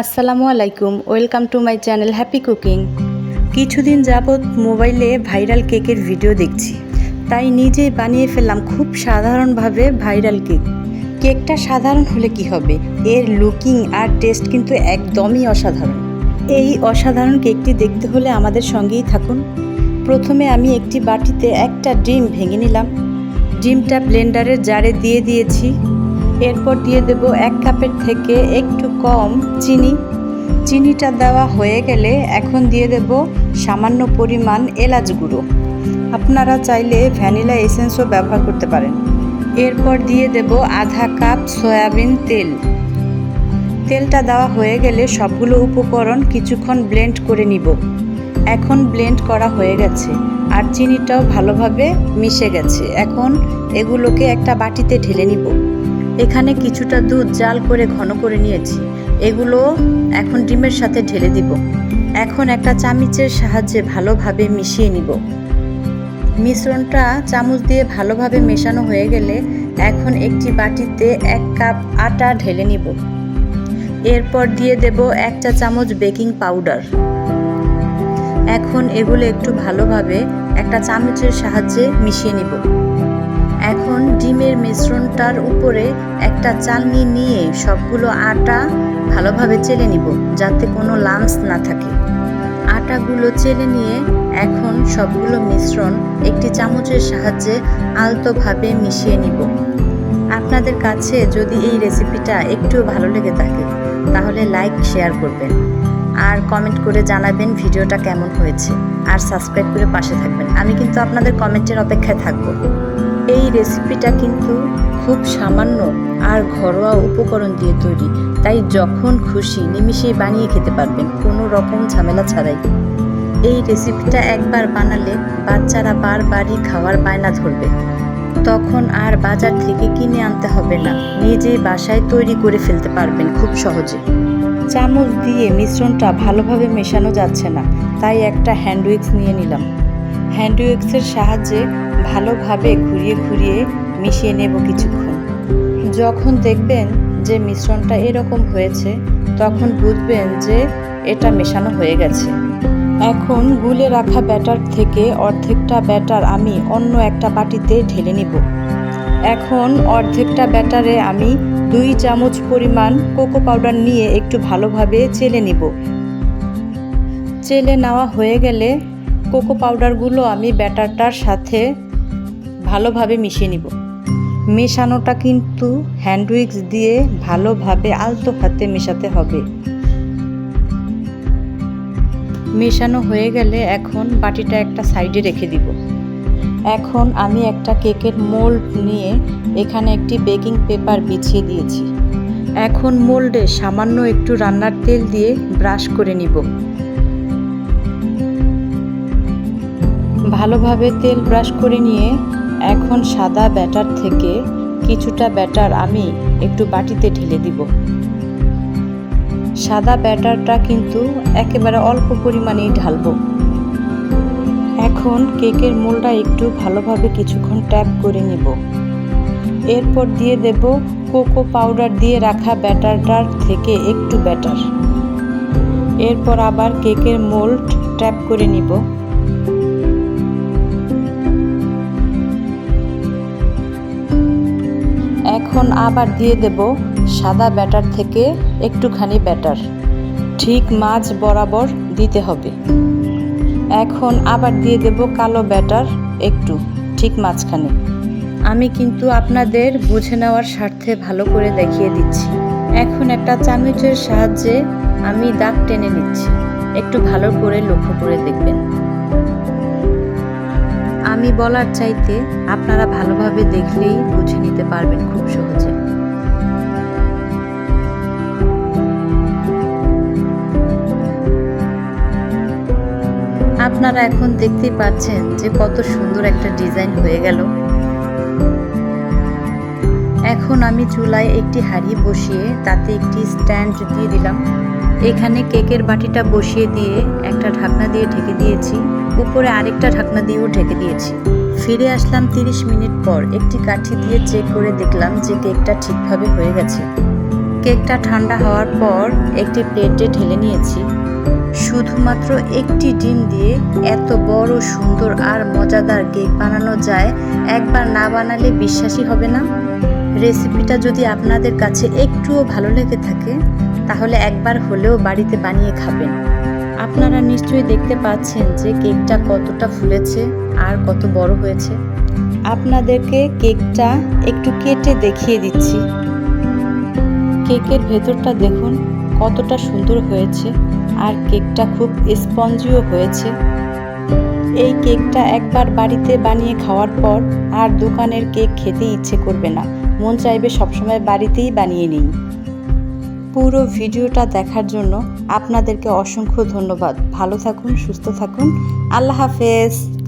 আসসালামু আলাইকুম, welcome to my channel happy cooking. কিছুদিন যাবৎ মোবাইলে ভাইরাল কেকের ভিডিও দেখছি। তাই নিজেই বানিয়ে ফেললাম খুব সাধারণভাবে ভাইরাল কেক। কেকটা সাধারণ হলে কি হবে? এর লুকিং আর টেস্ট কিন্তু একদমই অসাধারণ। এই অসাধারণ কেকটি দেখতে হলে আমাদের সঙ্গেই থাকুন। প্রথমে আমি একটি বাটিতে একটা ডিম ভেঙে নিলাম। ডিমটা ব্লেন্ডারের জারে দিয়ে দিয়েছি। এরপর দিয়ে দেব এক কাপের থেকে একটু কম চিনি। চিনিটা দেওয়া হয়ে গেলে এখন দিয়ে দেব সামান্য পরিমাণ এলাচ গুঁড়ো। আপনারা চাইলে ভ্যানিলা এসেন্সও ব্যবহার করতে পারেন। এরপর দিয়ে দেব আধা কাপ সয়াবিন তেল। তেলটা দেওয়া হয়ে গেলে সবগুলো উপকরণ কিছুক্ষণ ব্লেন্ড করে নিব। এখন ব্লেন্ড করা হয়ে গেছে আর চিনিটাও ভালোভাবে মিশে গেছে। এখন এগুলোকে একটা বাটিতে ঢেলে নিব। এখানে কিছুটা দুধ জাল করে ঘন করে নিয়েছি। এগুলো এখন ডিমের সাথে ঢেলে দিব। এখন একটা চামিচের সাহায্যে ভালোভাবে মিশিয়ে নিব। মিশ্রণটা চামচ দিয়ে ভালোভাবে মেশানো হয়ে গেলে এখন একটি বাটিতে এক কাপ আটা ঢেলে নিব। এরপর দিয়ে দেব এক চা চামচ বেকিং পাউডার। এখন এগুলো একটু ভালোভাবে একটা চামচের সাহায্যে মিশিয়ে নিব। এখন ডিমের মিশ্রণটার উপরে একটা চালনি নিয়ে সবগুলো আটা ভালোভাবে চেলে নিব, যাতে কোনো লামস না থাকে। আটাগুলো চেলে নিয়ে এখন সবগুলো মিশ্রণ একটি চামচের সাহায্যে আলতোভাবে মিশিয়ে নিব। আপনাদের কাছে যদি এই রেসিপিটা একটু ভালো লেগে থাকে, তাহলে লাইক, শেয়ার করবেন। আর কমেন্ট করে জানাবেন ভিডিওটা কেমন হয়েছে। আর সাবস্ক্রাইব করে পাশে থাকবেন। আমি কিন্তু আপনাদের কমেন্টের অপেক্ষায় থাকব। এই রেসিপিটা কিন্তু খুব সামান্য আর ঘরোয়া উপকরণ দিয়ে তৈরি। তাই যখন খুশি নিমিষেই বানিয়ে খেতে পারবেন, কোনো রকম ঝামেলা ছাড়াই। এই রেসিপিটা একবার বানালে বাচ্চারা বারবারই খাওয়ার বায়না ধরবে। তখন আর বাজার থেকে কিনে আনতে হবে না। নিজেই বাসায় তৈরি করে ফেলতে পারবেন খুব সহজে। চামচ দিয়ে মিশ্রণটা ভালোভাবে মেশানো যাচ্ছে না। তাই একটা হ্যান্ড উইক্স নিয়ে নিলাম। হ্যান্ড উইক্সের সাহায্যে ভালোভাবে ঘুরিয়ে ঘুরিয়ে মিশিয়ে নেব কিছুক্ষণ। যখন দেখবেন যে মিশ্রণটা এরকম হয়েছে, তখন বুঝবেন যে এটা মেশানো হয়ে গেছে। এখন গুলে রাখা ব্যাটার থেকে অর্ধেকটা ব্যাটার আমি অন্য একটা বাটিতে ঢেলে নিব। এখন অর্ধেকটা ব্যাটারে আমি দুই চামচ পরিমাণ কোকো পাউডার নিয়ে একটু ভালোভাবে চেলে নিব। চেলে নেওয়া হয়ে গেলে কোকো পাউডারগুলো আমি ব্যাটারটার সাথে ভালোভাবে মিশিয়ে নিব। মেশানোটা কিন্তু হ্যান্ড উইক্স দিয়ে ভালোভাবে আলতো হাতে মেশাতে হবে। মেশানো হয়ে গেলে এখন বাটিটা একটা সাইডে রেখে দিব। এখন আমি একটা কেকের মোল্ড নিয়ে এখানে একটি বেকিং পেপার বিছিয়ে দিয়েছি। এখন মোল্ডে সামান্য একটু রান্নার তেল দিয়ে ব্রাশ করে নিব। ভালোভাবে তেল ব্রাশ করে নিয়ে এখন সাদা ব্যাটার থেকে কিছুটা ব্যাটার আমি একটু বাটিতে ঢেলে দিব। সাদা ব্যাটারটা কিন্তু একেবারে অল্প পরিমাণেই ঢালবো। এখন কেকের মোলটা একটু ভালোভাবে কিছুক্ষণ ট্যাপ করে নিব। এরপর দিয়ে দেব কোকো পাউডার দিয়ে রাখা ব্যাটারটার থেকে একটু ব্যাটার। এরপর আবার কেকের মোল্ড ট্যাপ করে নিব। এখন আবার দিয়ে দেব সাদা ব্যাটার থেকে একটুখানি ব্যাটার। ঠিক মাছ বরাবর দিতে হবে। এখন আবার দিয়ে দেব কালো ব্যাটার একটু, ঠিক মাঝখানে। আমি কিন্তু আপনাদের বুঝে নেওয়ার স্বার্থে ভালো করে দেখিয়ে দিচ্ছি। এখন একটা চামচের সাহায্যে আমি দাগ টেনে নিচ্ছি। একটু ভালো করে লক্ষ্য করে দেখবেন। আমি বলার চাইতে আপনারা ভালোভাবে দেখলেই বুঝে নিতে পারবেন খুব সহজে। আপনারা এখন দেখতেই পাচ্ছেন যে কত সুন্দর একটা ডিজাইন হয়ে গেল। এখন আমি চুলায় একটি হাঁড়ি বসিয়ে তাতে একটি স্ট্যান্ড দিয়ে দিলাম। এখানে কেকের বাটিটা বসিয়ে দিয়ে একটা ঢাকনা দিয়ে ঢেকে দিয়েছি। উপরে আরেকটা ঢাকনা দিয়েও ঢেকে দিয়েছি। ফিরে আসলাম তিরিশ মিনিট পর, একটি কাঠি দিয়ে চেক করে দেখলাম যে কেকটা ঠিকভাবে হয়ে গেছে। কেকটা ঠান্ডা হওয়ার পর একটি প্লেটে ঢেলে নিয়েছি। শুধুমাত্র একটি ডিম দিয়ে এত বড়, সুন্দর আর মজাদার কেক বানানো যায়, একবার না বানালে বিশ্বাসই হবে না। রেসিপিটা যদি আপনাদের কাছে একটুও ভালো লেগে থাকে, তাহলে একবার হলেও বাড়িতে বানিয়ে খাবেন। আপনারা নিশ্চয়ই দেখতে পাচ্ছেন যে কেকটা কতটা ফুলেছে আর কত বড় হয়েছে। আপনাদেরকে কেকটা একটু কেটে দেখিয়ে দিচ্ছি। কেকের ভেতরটা দেখুন কতটা সুন্দর হয়েছে আর কেকটা খুব স্পঞ্জিও হয়েছে। এই কেকটা একবার বাড়িতে বানিয়ে খাওয়ার পর আর দোকানের কেক খেতে ইচ্ছে করবে না। মন চাইবে সবসময় বাড়িতেই বানিয়ে নিই। পুরো ভিডিওটা দেখার জন্য আপনাদেরকে অসংখ্য ধন্যবাদ। ভালো থাকুন সুস্থ থাকুন। আল্লাহ হাফেজ।